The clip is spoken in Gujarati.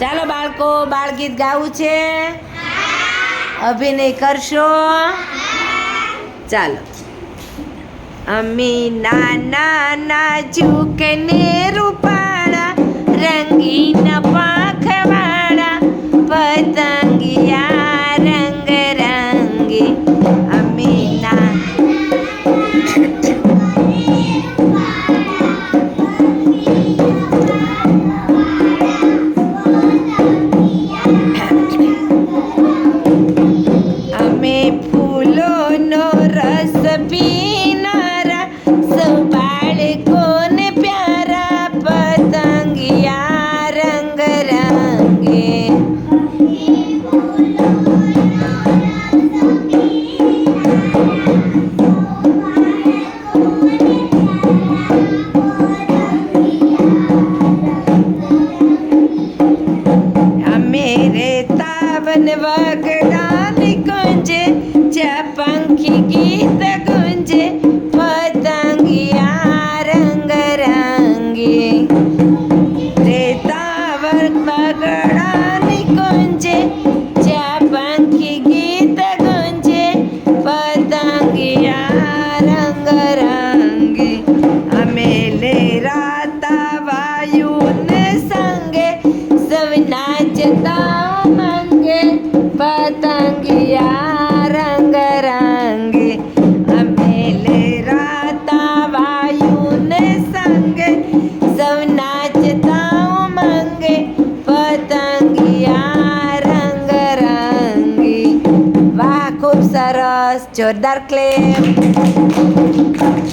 ચાલો બાળકો બાળગીત ગાવું છે. અભિનય કરશો. ચાલો. અમે નાના નાજુક ને રૂપાળા રેતા વન વગડાની ગુંજે, જ્યાં પંખી ગીત ગુંજે પતંગિયા રંગ રંગી. રેતા વગડાની ગુંજે, જ્યાં પંખી ગીત ગુંજે પતંગિયા રંગ રંગી. અમે વાયુને સૌ નાચતા મંગે પતંગિયા રંગ અમે લેરાતા વાયુને સંગે સૌ નાચતા પતંગિયા રંગ વાહ ખૂબ સરસ જોરદાર ક્લેપ